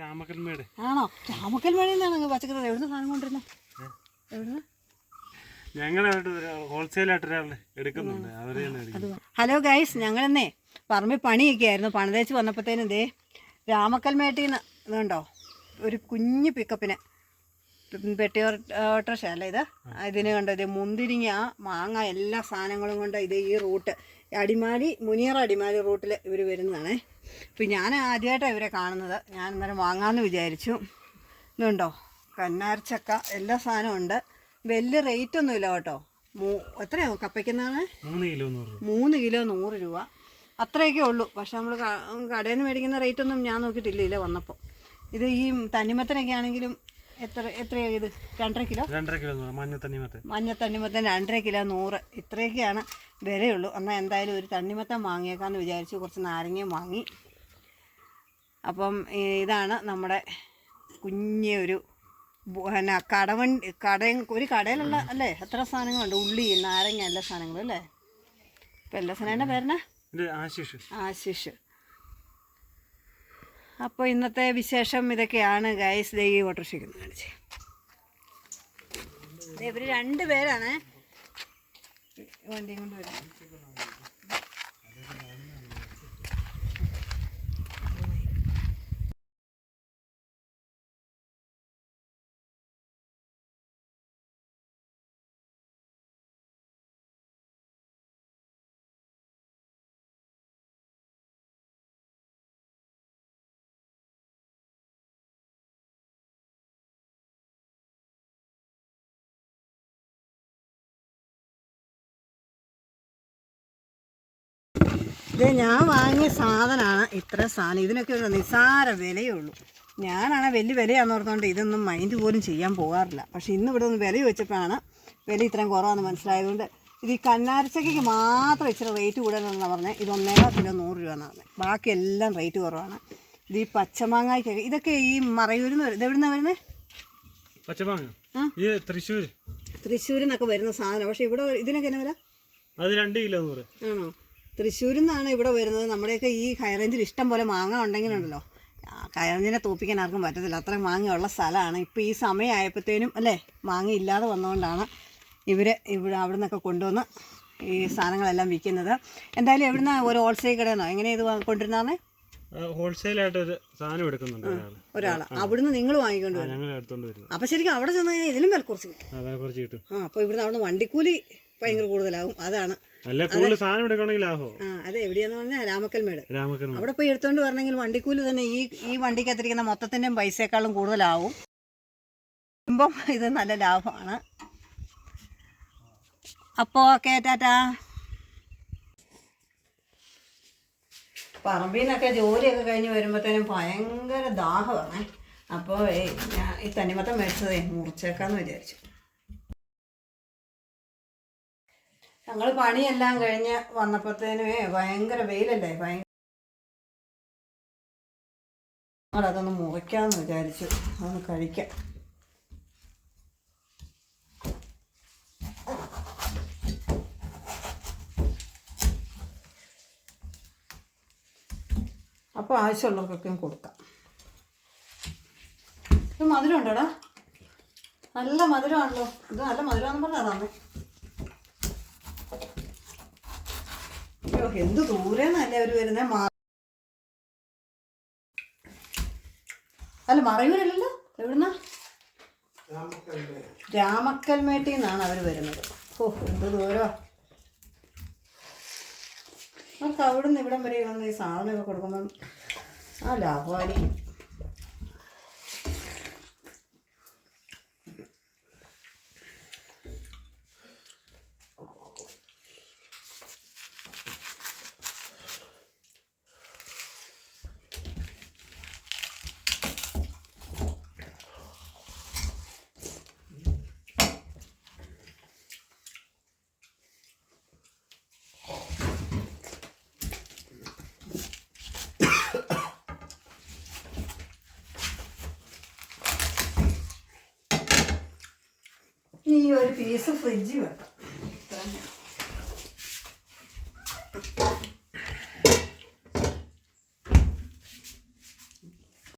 രാമക്കൽമേട് ആണോ? നിന്നാണ് പച്ചക്കറി എവിടുന്ന് സാധനം കൊണ്ടിരുന്നത് എവിടുന്ന്? ഞങ്ങളായിട്ട് ഹോൾസെയിലായിട്ട് ഒരാൾ എടുക്കുന്നുണ്ട്. അവരെയാണ് ഹലോ ഗൈസ് ഞങ്ങളെന്നേ പറമ്പിൽ പണിയൊക്കെ ആയിരുന്നു. പണിതേച്ച് വന്നപ്പോഴത്തേനും ദേ രാമക്കൽമേട്ടിൽ നിന്ന് ഇതുണ്ടോ? ഒരു കുഞ്ഞു പിക്കപ്പിന് പെട്ടി ഓട്ടോറിക്ഷ അല്ലേ ഇത്? ഇതിന് കണ്ടോ? ഇത് മുന്തിരിങ്ങ മാങ്ങ എല്ലാ സാധനങ്ങളും കൊണ്ട് ഇത് ഈ റൂട്ട് അടിമാലി മുനിയറ അടിമാലി റൂട്ടിൽ ഇവർ വരുന്നതാണേ. അപ്പോൾ ഞാൻ ആദ്യമായിട്ടാണ് ഇവരെ കാണുന്നത്. ഞാൻ അന്നേരം വാങ്ങാമെന്ന് വിചാരിച്ചു. ഇതുണ്ടോ? കന്നാർച്ചക്ക എല്ലാ സാധനവും ഉണ്ട്. വലിയ റേറ്റ് ഒന്നുമില്ല കേട്ടോ. മൂ എത്രയോ കപ്പയ്ക്കുന്നതാണ് മൂന്ന് കിലോ നൂറ് രൂപ. മൂന്ന് കിലോ നൂറ് രൂപ. അത്രയൊക്കെ ഉള്ളൂ. പക്ഷെ നമ്മൾ കടയിൽ നിന്ന് മേടിക്കുന്ന റേറ്റ് ഒന്നും ഞാൻ നോക്കിയിട്ടില്ല ഇല്ല വന്നപ്പോൾ ഇത് ഈ തനിമത്തനൊക്കെ ആണെങ്കിലും എത്ര എത്രയാണ് ഇത്? രണ്ടര കിലോ? രണ്ടര കിലോ നൂറ് മഞ്ഞ തണ്ണിമത്തൻ. മഞ്ഞ തണ്ണിമത്തൻ രണ്ടര കിലോ നൂറ്. ഇത്രയൊക്കെയാണ് വിലയുള്ളൂ. എന്നാൽ എന്തായാലും ഒരു തണ്ണിമത്തൻ വാങ്ങിയേക്കാമെന്ന് വിചാരിച്ചു കുറച്ച് നാരങ്ങയും വാങ്ങി. അപ്പം ഇതാണ് നമ്മുടെ കുഞ്ഞി ഒരു പിന്നെ കടവണ്ടി കട ഒരു കടയിലുള്ള അല്ലേ? എത്ര സാധനങ്ങളുണ്ട്? ഉള്ളി നാരങ്ങ എല്ലാ സാധനങ്ങളും അല്ലേ? ഇപ്പം എല്ലാ സാധനം പേരണേ ഇത് ആശിഷ്. ആശിഷ്. അപ്പോൾ ഇന്നത്തെ വിശേഷം ഇതൊക്കെയാണ് ഗൈസ് ദേ ഓട്ടോറിക്ഷയ്ക്ക് കാണിച്ച്. ഇവർ രണ്ട് പേരാണ്. വണ്ടിയും കൊണ്ട് വരുന്നത് ഇത് ഞാൻ വാങ്ങിയ സാധനമാണ് ഇത്ര സാധനം. ഇതിനൊക്കെ ഒരു നിസ്സാര വിലയേ ഉള്ളൂ ഞാനാണ് വലിയ വിലയാന്ന് ഓർത്തുകൊണ്ട് ഇതൊന്നും മൈൻഡ് പോലും ചെയ്യാൻ പോകാറില്ല പക്ഷേ ഇന്ന് ഇവിടെ ഒന്ന് വില വെച്ചപ്പോഴാണ് വില ഇത്രയും കുറവാണെന്ന് മനസ്സിലായതുകൊണ്ട് ഇത് ഈ കന്നാരച്ചക്കയ്ക്ക് മാത്രം ഇച്ചിരി റേറ്റ് കൂടുതലെന്നാണ് പറഞ്ഞത് ഇത് ഒന്നേകാ കിലോ നൂറ് രൂപ എന്നാണ്. പറഞ്ഞത് ബാക്കി എല്ലാം റേറ്റ് കുറവാണ്. ഇത് ഈ പച്ചമാങ്ങായ്ക്കൊക്കെ ഇതൊക്കെ ഈ മറയൂരിൽ നിന്ന് വരും ഇതെവിടുന്നാണ് വരുന്നത് പച്ചമാങ്ങ? ഇത് തൃശ്ശൂർ തൃശ്ശൂരിൽ നിന്നൊക്കെ വരുന്ന സാധനം. പക്ഷേ ഇവിടെ ഇതിനൊക്കെ എന്നാ വില? അത് രണ്ട് കിലോ നൂറ്. ആണോ? തൃശ്ശൂരിൽ നിന്നാണ് ഇവിടെ വരുന്നത്. നമ്മുടെയൊക്കെ ഈ ഹൈറേഞ്ചിൽ ഇഷ്ടം പോലെ മാങ്ങ ഉണ്ടെങ്കിലുണ്ടല്ലോ. ഹൈറേഞ്ചിനെ തോപ്പിക്കാൻ ആർക്കും പറ്റത്തില്ല. അത്ര മാങ്ങയുള്ള സ്ഥലമാണ്. ഇപ്പോൾ ഈ സമയമായപ്പോഴത്തേനും അല്ലേ മാങ്ങ ഇല്ലാതെ വന്നുകൊണ്ടാണ് ഇവർ ഇവിടെ അവിടെ നിന്നൊക്കെ കൊണ്ടുവന്ന് ഈ സാധനങ്ങളെല്ലാം വിൽക്കുന്നത് എന്തായാലും എവിടുന്ന ഒരു ഹോൾസെയിൽ കടയെന്നോ എങ്ങനെ ഇത് കൊണ്ടുവരുന്നതാണ് ഹോൾസെയിലായിട്ട് ഒരു സാധനം എടുക്കുന്നുണ്ട് ഒരാൾ അവിടുന്ന് നിങ്ങൾ വാങ്ങിക്കൊണ്ട് വരും. അപ്പോൾ ശരിക്കും അവിടെ ചെന്ന് കഴിഞ്ഞാൽ ഇതിലും വില കുറച്ച് കിട്ടും. ആ അപ്പോൾ ഇവിടുന്ന് അവിടുന്ന് വണ്ടിക്കൂലി ഭയങ്കര കൂടുതലാവും. അതാണ്. അല്ല കൂടുതൽ സാധനം എടുക്കണമെങ്കിൽ ലാഭോ ആ അത് എവിടെയാന്ന് പറഞ്ഞാൽ രാമക്കൽമേട് അവിടെ പോയി എടുത്തോണ്ട് വരണമെങ്കിൽ വണ്ടിക്കൂലി തന്നെ ഈ ഈ വണ്ടിക്കകത്തിരിക്കുന്ന മൊത്തത്തിന്റെയും പൈസയേക്കാളും കൂടുതലാവും. ഇപ്പം ഇത് നല്ല ലാഭമാണ്. അപ്പോൾ ഓക്കെ ടാറ്റാ. പറമ്പിൽ നിന്നൊക്കെ ജോലിയൊക്കെ കഴിഞ്ഞ് വരുമ്പോഴത്തേനും ഭയങ്കര ദാഹമാണ്. അപ്പോ ഈ തന്നിമത്തം മേടിച്ചതേ മുറിച്ചേക്കാന്ന് വിചാരിച്ചു. ഞങ്ങൾ പണിയെല്ലാം കഴിഞ്ഞ് വന്നപ്പോഴത്തേനുമേ ഭയങ്കര വെയിലല്ലേ ഭയങ്കര ഞങ്ങളതൊന്ന് മുറിക്കാമെന്ന് വിചാരിച്ചു. അതൊന്ന് കഴിക്കാം. അപ്പോൾ ആവശ്യമുള്ളവർക്കൊക്കെ കൊടുക്കാം. ഇത് മധുരം ഉണ്ടോടാ നല്ല മധുരമാണല്ലോ. ഇത് നല്ല മധുരമാണെന്ന് പറഞ്ഞാൽ തന്നെ അയ്യോ എന്ത് ദൂരെന്നല്ലേ അവർ വരുന്നത് മാ അല്ല മറയൂരല്ലല്ലോ? എവിടുന്നാ? രാമക്കൽമേട്ടിൽ നിന്നാണ് അവർ വരുന്നത്. ഓ എന്ത് ദൂരോ നമുക്ക് അവിടുന്ന് ഇവിടം വരെ വന്ന് ഈ സാധനമൊക്കെ കൊടുക്കുമ്പം ആ ലാഭമായിരിക്കും. ഒരു പീസ് ഫ്രിഡ്ജ് വെക്കാം